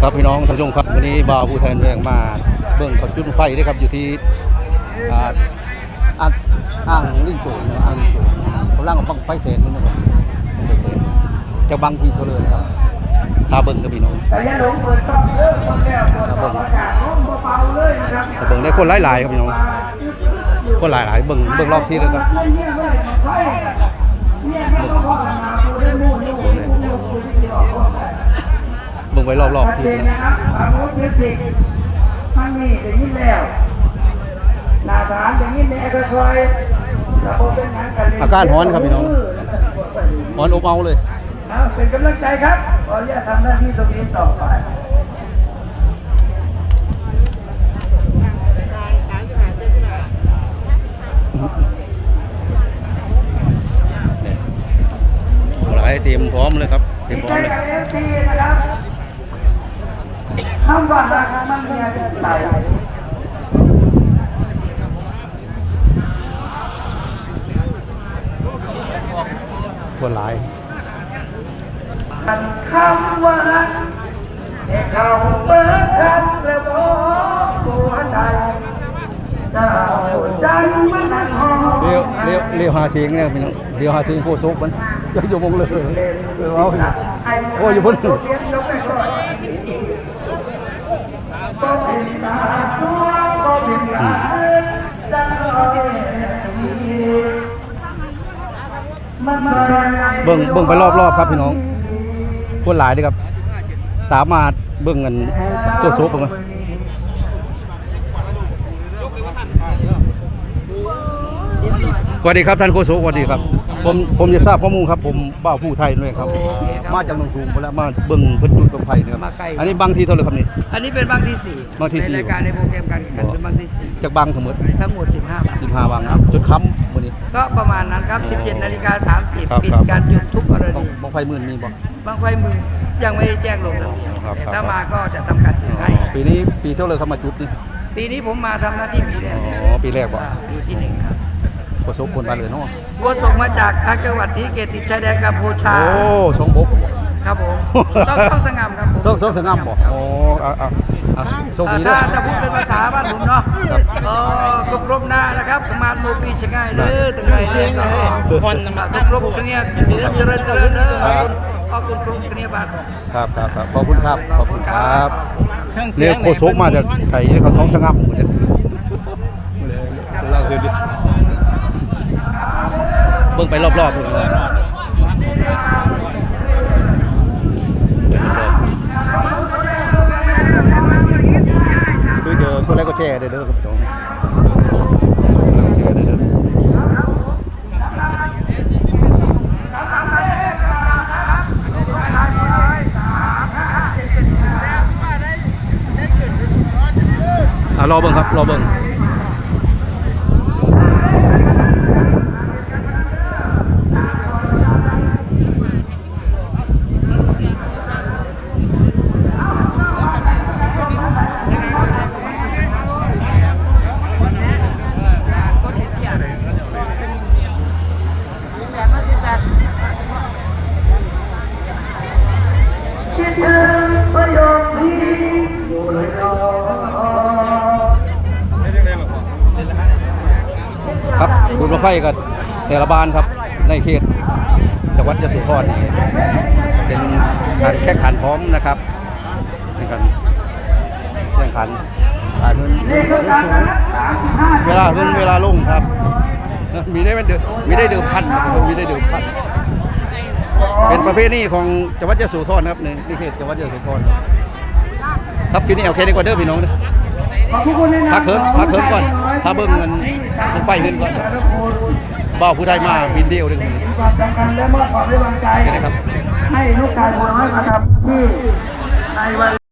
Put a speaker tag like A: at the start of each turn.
A: ครับพี่น้องท่านผู้ชมครับวันนี้บ่าวผู้แทนแรงมาเบิ่งเขาจุดไฟเด้ครับอยู่ที่อ่าอ่างอ่างลิงโจนะอ่างลิงโจนกำลังบังไฟเศษนี่นะครับจะบังทีเขาเลยครับถ้าเบิ่งครับพี่น้อง
B: แต่ยังหลงเปิดช่องเลิกคนแก้วเบิ่งอาเบาๆเลยนะครับ
A: ถ้าเบิ่งได้คนหลายๆครับพี่น้องคนหลายๆเบิ่งเบิ่งรอบที่แล้วครับ
B: เนี่ยเมื่อไหร่ไฟเนี่ยก็ต้อง
A: บิ่งไว้รอบๆที่
B: ชัดเจน
A: นะ
B: นะครับสามโมงมิวสิกทั้งนี้ได้ยินแล้วหน้าศาลได้ยินแล้วค่อยๆแล้วก็เป็นหยังกันเลย
A: อาการร้อนครับพี่น้องร้อนอบเอาเลย
B: เอาเป็นกำลังใจครับขออนุญาตทำหน้าที่ตรงนี้ต่อไป
A: อมเลยครับเตรียมพร้อมเลย
B: กับเอฟซีนะครับคำว่ารักมันมีอะไรใส่
A: คนหลาย
B: มันคำว่ารักให้เขาเปิดคำแล้วบอกตัวใจเจ้าใจมันนั่งห้อง
A: เลี้ยวเลี้ยวเลี้ยวหาเสียงเนี่ยพี่น้องเลี้ยวหาเสียงโคซุกมัน จะอยู่มงเลยเออเอาโอ้ยอยู่บน
B: ต้องเป็นตาตัวก็เป็นตาเจ้ามันมา
A: เบิ่งเบิ่งไปรอบๆครับพี่น้องคนหลายเลยครับ ตามมาเบิ่งกันโคซุกเบิ่งกันส วัสดีครับท่านโคซุกสวัสดีครับ ผมผมจะทราบข้อมูลครับ ผมบ้าวผู้ไทยด้วยครับ มาจากหนองสูงไปแล้วมาเบิ่งเพิ่นจุดกับไฟนะครับ
C: มาไกล
A: อันนี้บางทีเท่าไหร่ครับนี่
C: อันนี้เป็นบางที่สี่
A: บางที่สี่
C: ในรายการในโปรแกรมการแข่งขันเป็นบางที่สี่
A: จากบางทั้งหมด
C: ทั้งหมด 15บาท
A: 15บางครับจุดค้ำวันนี้
C: ก็ประมาณนั้นครับ 17นาฬิกา
A: ครับ
C: 30 ปิด
A: ครับ
C: การจุดทุกกร
A: บาง
C: ณี
A: บางไฟหมื่นมีบ่
C: บางไฟมือยังไม่ได้แจ้งลงทะเบียน
A: ครับ
C: แต่
A: ครับ
C: ถ้ามาก็จะทำการจุดให้
A: ปีนี้ปีเท่าเลยครับมาจุดนี่
C: ปีนี้ผมมาทำหน้าที่ปีแรก
A: อ๋อปีแรกบ่
C: อ่าปีที่หนึ่งครับ
A: ประสบผลมาเลยเนาะ
C: ก็ส่งมาจากทางจังหวัดศรีสะเกษติดชายแดนกัมพูชา
A: โอ้สองบก
C: ครับผมต้องต้องสง่ำครับผม
A: ต้องต้องสงามบ่
C: ครับ
A: โอ้เอาเอาเอาโชค
C: อ่า
A: ดี
C: ถ้า
A: นะ
C: จะพูดเป็นภาษาบ้านผมเนาะ
A: ครับ
C: เออกบรบหน้านะครับประมาณโมปีชะง่ายเด้อตั้งไงเด้อก็ฮอนมากบรบกันเนี่ยเจริญเจริญเด้อขอบคุณขอบคุณกรมกันเนี่ยบัตร
A: ครับครับครับขอบคุณครับขอบคุณครับเนี่ยโคโซกมาจากไก่เขาสองสงามหมดเลยเราคือดิเบิ่งไป รอบๆเลยคือเจอคนแรกก็แชร์ได้เด้อครับพี่น้องคนแรกก็แชร์ได้เด้ออะรอเบิ่งครับ รอเบิ่ง ครับบุญบั้งไฟกับแต่ละบ้านครับในเขตจังหวัดยะโสธรนี่เป็นการแข่งขันพร้อมนะครับในการแข่งขันการเงินเวลาเงินเวลาลงครับ มีได้เดิมมีได้เดิมพันมีได้เดิมพันเป็นประเภทนี้ของจังหวัดยะโสธรครับนในเขตจังหวัดยะโสธร ครับคลิปนี้เอาแค่นี้ก่อนเด้อพี่น้องเด้อพักเถิงพักเถิงก่อน ถ้าเบิ่งเงินมันไปเงินก่อนบ่าวผู้ไทยมาบินเดียวเลย
B: ความสำคัญและมอบความไว้วางใจ
A: นะครับ
B: ให้ลูกชายคนน้อยมาทำที่ในวัน